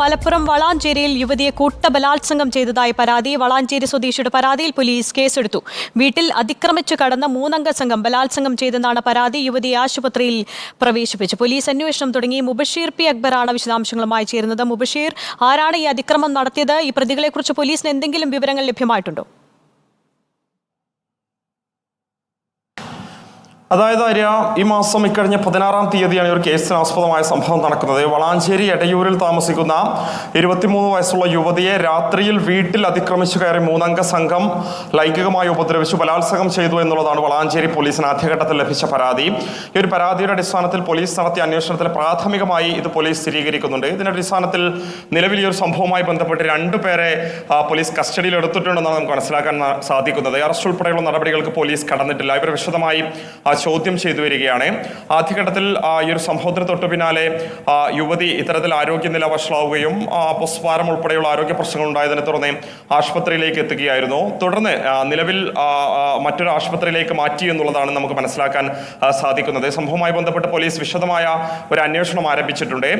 മലപ്പുറം വളാഞ്ചേരിയിൽ യുവതിയെ കൂട്ടബലാത്സംഗം ചെയ്തതായി പരാതി. വളാഞ്ചേരി സ്വദേശിയുടെ പരാതിയിൽ പോലീസ് കേസെടുത്തു. വീട്ടിൽ അതിക്രമിച്ചു കടന്ന മൂന്നംഗ സംഘം ബലാത്സംഗം ചെയ്തെന്നാണ് പരാതി. യുവതിയെ ആശുപത്രിയിൽ പ്രവേശിപ്പിച്ചു. പോലീസ് അന്വേഷണം തുടങ്ങി. മുബഷീർ പി അക്ബറാണ് വിശദാംശങ്ങളുമായി ചേരുന്നത്. മുബഷീർ ആരാണ് ഈ അതിക്രമം നടത്തിയത്? ഈ പ്രതികളെക്കുറിച്ച് പോലീസിന് എന്തെങ്കിലും വിവരങ്ങൾ ലഭ്യമായിട്ടുണ്ടോ? അതായത് ആര്യ ഈ മാസം ഇക്കഴിഞ്ഞ പതിനാറാം തീയതിയാണ് ഒരു ഒരു കേസിനാസ്പദമായ സംഭവം നടക്കുന്നത്. വളാഞ്ചേരി എടയൂരിൽ താമസിക്കുന്ന ഇരുപത്തിമൂന്ന് വയസ്സുള്ള യുവതിയെ രാത്രിയിൽ വീട്ടിൽ അതിക്രമിച്ചു കയറി മൂന്നംഗ സംഘം ലൈംഗികമായി ഉപദ്രവിച്ചു ബലാത്സംഗം ചെയ്തു എന്നുള്ളതാണ് വളാഞ്ചേരി പോലീസിന് ആദ്യഘട്ടത്തിൽ ലഭിച്ച പരാതി. ഈ ഒരു പരാതിയുടെ അടിസ്ഥാനത്തിൽ പോലീസ് നടത്തിയ അന്വേഷണത്തിൽ പ്രാഥമികമായി ഇത് പോലീസ് സ്ഥിരീകരിക്കുന്നുണ്ട്. ഇതിന്റെ അടിസ്ഥാനത്തിൽ നിലവിൽ ഈ ഒരു സംഭവവുമായി ബന്ധപ്പെട്ട് രണ്ടുപേരെ പേരെ പോലീസ് കസ്റ്റഡിയിൽ എടുത്തിട്ടുണ്ടെന്നാണ് നമുക്ക് മനസ്സിലാക്കാൻ സാധിക്കുന്നത്. അറസ്റ്റ് ഉൾപ്പെടെയുള്ള നടപടികൾക്ക് പോലീസ് കടന്നിട്ടില്ല. ഇവർ വിശദമായി ചോദ്യം ചെയ്തു വരികയാണ്. ആദ്യഘട്ടത്തിൽ ഈ ഒരു സംഭവത്തിന് തൊട്ടു പിന്നാലെ യുവതി ഇത്തരത്തിൽ ആരോഗ്യനില വഷളാവുകയും ആ, അപസ്മാരം ഉൾപ്പെടെയുള്ള ആരോഗ്യ പ്രശ്നങ്ങൾ ഉണ്ടായതിനെ തുടർന്ന് ആശുപത്രിയിലേക്ക് എത്തുകയായിരുന്നു. തുടർന്ന് നിലവിൽ മറ്റൊരു ആശുപത്രിയിലേക്ക് മാറ്റി എന്നുള്ളതാണ് നമുക്ക് മനസ്സിലാക്കാൻ സാധിക്കുന്നത്. സംഭവവുമായി ബന്ധപ്പെട്ട് പോലീസ് വിശദമായ ഒരു അന്വേഷണം ആരംഭിച്ചിട്ടുണ്ട്.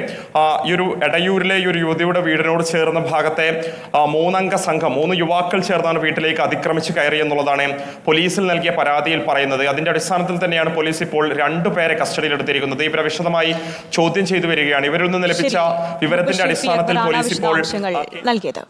ഈ ഒരു എടയൂരിലെ ഈ ഒരു യുവതിയുടെ വീടിനോട് ചേർന്ന ഭാഗത്തെ മൂന്നംഗ സംഘം മൂന്ന് യുവാക്കൾ ചേർന്നാണ് വീട്ടിലേക്ക് അതിക്രമിച്ച് കയറി എന്നുള്ളതാണ് പോലീസിൽ നൽകിയ പരാതിയിൽ പറയുന്നത്. അതിന്റെ അടിസ്ഥാനത്തിൽ തന്നെയാണ് പോലീസ് ഇപ്പോൾ രണ്ടുപേരെ കസ്റ്റഡിയിൽ എടുത്തിരിക്കുന്നത് ഇവരെ വിശദമായി ചോദ്യം ചെയ്തു വരികയാണ്. ഇവരിൽ നിന്ന് ലഭിച്ച വിവരത്തിന്റെ അടിസ്ഥാനത്തിൽ പോലീസ് ഇപ്പോൾ നൽകിയത്.